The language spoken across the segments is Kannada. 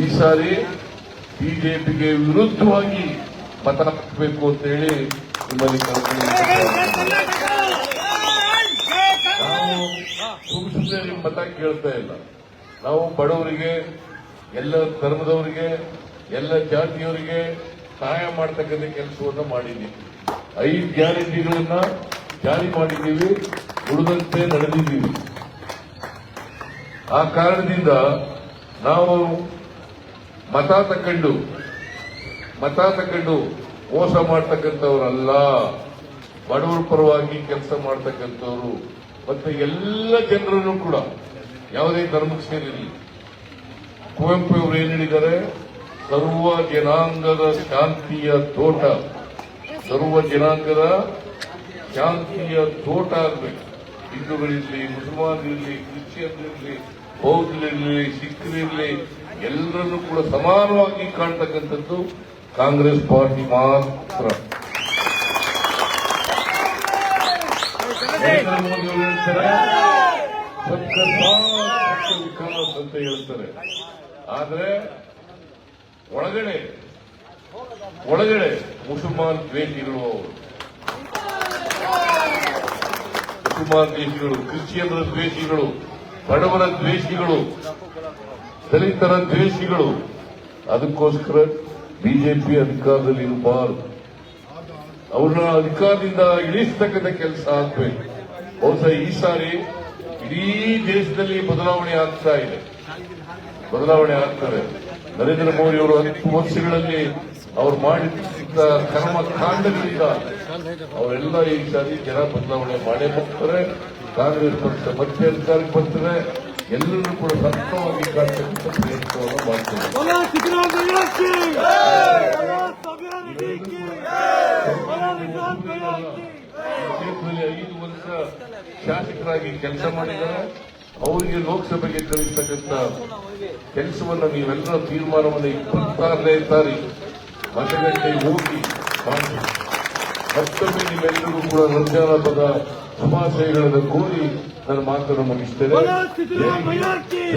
ಈ ಸಾರಿ ಬಿಜೆಪಿಗೆ ವಿರುದ್ಧವಾಗಿ ಮತ ಹಾಕಬೇಕು ಅಂತ ಹೇಳಿ ನಿಮ್ಮಲ್ಲಿ ನಾವು ಸುಮ್ ಸುಮ್ಮನೆ ಮತ ಕೇಳ್ತಾ ಇಲ್ಲ. ನಾವು ಬಡವರಿಗೆ, ಎಲ್ಲ ಧರ್ಮದವರಿಗೆ, ಎಲ್ಲ ಜಾತಿಯವರಿಗೆ ಸಹಾಯ ಮಾಡ್ತಕ್ಕಂಥ ಕೆಲಸವನ್ನ ಮಾಡಿದ್ದೀವಿ ಐದು ಗ್ಯಾರಂಟಿಗಳನ್ನ ಜಾರಿ ಮಾಡಿದ್ದೀವಿ, ಉಳಿದಂತೆ ನಡೆದಿದ್ದೀವಿ. ಆ ಕಾರಣದಿಂದ ನಾವು ಮತ ತಗೊಂಡು ಮತ ತಗೊಂಡು ಮೋಸ ಮಾಡ್ತಕ್ಕಂಥವ್ರಲ್ಲ. ಬಡವರ ಪರವಾಗಿ ಕೆಲಸ ಮಾಡ್ತಕ್ಕಂಥವ್ರು ಮತ್ತೆ ಎಲ್ಲ ಜನರನ್ನು ಕೂಡ ಯಾವುದೇ ಧರ್ಮಕ್ಕೆ ಸೇರಿರಲಿ. ಕುವೆಂಪು ಅವರು ಏನ್ ಹೇಳಿದ್ದಾರೆ? ಸರ್ವ ಜನಾಂಗದ ಶಾಂತಿಯ ತೋಟ. ಸರ್ವ ಜನಾಂಗದ ಶಾಂತಿಯ ತೋಟ ಆಗಬೇಕು. ಹಿಂದೂಗಳಿರಲಿ ಮುಸಲ್ಮಾನರಿರಲಿ ಕ್ರಿಶ್ಚಿಯನ್ರಿರಲಿ, ಬೌದ್ಧರಿರಲಿ ಸಿಖ್ರಿರಲಿ ಎಲ್ಲರನ್ನೂ ಕೂಡ ಸಮಾನವಾಗಿ ಕಾಣ್ತಕ್ಕಂಥದ್ದು ಕಾಂಗ್ರೆಸ್ ಪಾರ್ಟಿ ಮಾತ್ರ. ಹೇಳ್ತಾರೆ ಅಂತ ಹೇಳ್ತಾರೆ. ಆದ್ರೆ ಒಳಗಡೆ ಒಳಗಡೆ ಮುಸಲ್ಮಾನ್ ದ್ವೇಷಿಗಳು ಅವರು ಮುಸಲ್ಮಾನ್ ದ್ವೇಷಿಗಳು, ಕ್ರಿಶ್ಚಿಯನ್ರ ದ್ವೇಷಿಗಳು, ಬಡವರ ದ್ವೇಷಿಗಳು. ದಲಿತರ ದ್ವೇಷಿಗಳು. ಅದಕ್ಕೋಸ್ಕರ ಬಿಜೆಪಿ ಅಧಿಕಾರದಲ್ಲಿ ಇರಬಾರದು. ಅವ್ರನ್ನ ಅಧಿಕಾರದಿಂದ ಇಳಿಸ್ತಕ್ಕಂಥ ಕೆಲಸ ಆಗ್ಬೇಕು. ಬಹುಶಃ ಈ ಸಾರಿ ಇಡೀ ದೇಶದಲ್ಲಿ ಬದಲಾವಣೆ ಆಗ್ತಾ ಇದೆ. ಬದಲಾವಣೆ ಆಗ್ತಾರೆ ನರೇಂದ್ರ ಮೋದಿ ಅವರು ಹತ್ತು ವರ್ಷಗಳಲ್ಲಿ ಅವ್ರು ಮಾಡಿದ ಕರ್ಮ ಕಾಂಡಗಳಿಂದ ಅವರೆಲ್ಲ ಈ ಸಾರಿ ಜನ ಬದಲಾವಣೆ ಮಾಡೇ ಬರ್ತಾರೆ ಕಾಂಗ್ರೆಸ್ ಪಕ್ಷ ಮತ್ತೆ ಅಧಿಕಾರಕ್ಕೆ ಬರ್ತಾರೆ ಎಲ್ಲರೂ ಕೂಡ ಸತ್ತವಾಗಿ ಕಾಣ್ತಕ್ಕಂಥ ಐದು ಶಾಸಕರಾಗಿ ಕೆಲಸ ಮಾಡಿದ್ದಾರೆ. ಅವರಿಗೆ ಲೋಕಸಭೆಗೆ ಕಳಿಸ್ತಕ್ಕಂಥ ಕೆಲಸವನ್ನು ನೀವೆಲ್ಲರ ತೀರ್ಮಾನವನ್ನು ಇಪ್ಪತ್ತಾರನೇ ತಾರೀಕು ಮತಗಟ್ಟೆ ಹೋಗಿ ಮತ್ತೊಮ್ಮೆ ನೀವೆಲ್ಲರೂ ಕೂಡ ರಂಜಾನ್ ಹಬ್ಬದ ಶುಭಾಶಯಗಳನ್ನು ಕೋರಿ del mangiano non mi Palazzi della Maiorchi!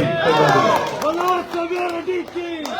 Palazzo Via Radici!